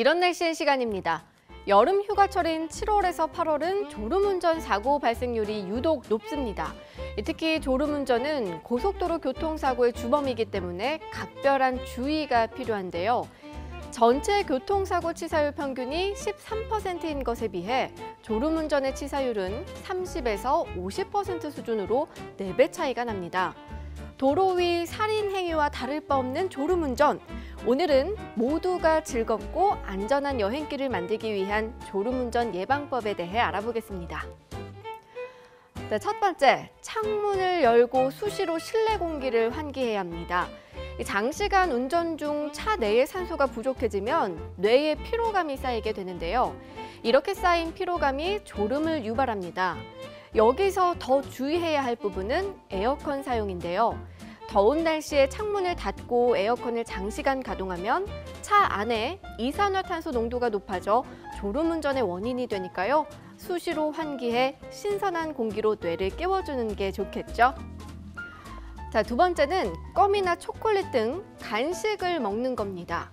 이런 날씨의 시간입니다. 여름 휴가철인 7월에서 8월은 졸음운전 사고 발생률이 유독 높습니다. 특히 졸음운전은 고속도로 교통사고의 주범이기 때문에 각별한 주의가 필요한데요. 전체 교통사고 치사율 평균이 13%인 것에 비해 졸음운전의 치사율은 30에서 50% 수준으로 4배 차이가 납니다. 도로 위 살인 행위와 다를 바 없는 졸음운전. 오늘은 모두가 즐겁고 안전한 여행길을 만들기 위한 졸음운전 예방법에 대해 알아보겠습니다. 네, 첫 번째, 창문을 열고 수시로 실내 공기를 환기해야 합니다. 장시간 운전 중 차 내의 산소가 부족해지면 뇌에 피로감이 쌓이게 되는데요. 이렇게 쌓인 피로감이 졸음을 유발합니다. 여기서 더 주의해야 할 부분은 에어컨 사용인데요. 더운 날씨에 창문을 닫고 에어컨을 장시간 가동하면 차 안에 이산화탄소 농도가 높아져 졸음운전의 원인이 되니까요. 수시로 환기해 신선한 공기로 뇌를 깨워주는 게 좋겠죠. 자, 두 번째는 껌이나 초콜릿 등 간식을 먹는 겁니다.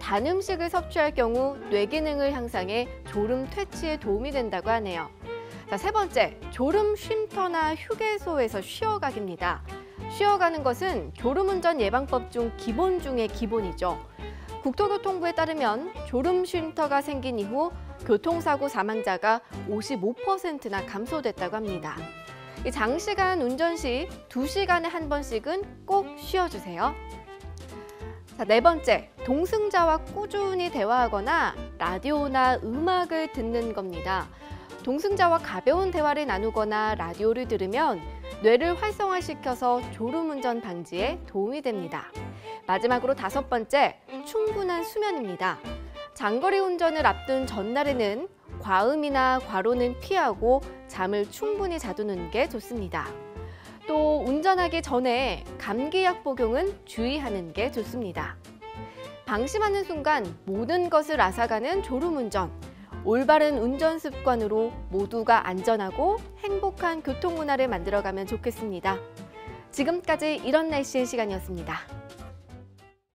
단 음식을 섭취할 경우 뇌 기능을 향상해 졸음 퇴치에 도움이 된다고 하네요. 자, 세 번째, 졸음 쉼터나 휴게소에서 쉬어가기입니다. 쉬어가는 것은 졸음운전 예방법 중 기본 중의 기본이죠. 국토교통부에 따르면 졸음 쉼터가 생긴 이후 교통사고 사망자가 55%나 감소됐다고 합니다. 장시간 운전 시 두시간에한 번씩은 꼭 쉬어주세요. 자, 네 번째, 동승자와 꾸준히 대화하거나 라디오나 음악을 듣는 겁니다. 동승자와 가벼운 대화를 나누거나 라디오를 들으면 뇌를 활성화시켜서 졸음운전 방지에 도움이 됩니다. 마지막으로 다섯 번째, 충분한 수면입니다. 장거리 운전을 앞둔 전날에는 과음이나 과로는 피하고 잠을 충분히 자두는 게 좋습니다. 또 운전하기 전에 감기약 복용은 주의하는 게 좋습니다. 방심하는 순간 모든 것을 앗아가는 졸음운전. 올바른 운전 습관으로 모두가 안전하고 행복한 교통문화를 만들어가면 좋겠습니다. 지금까지 이런 날씨의 시간이었습니다.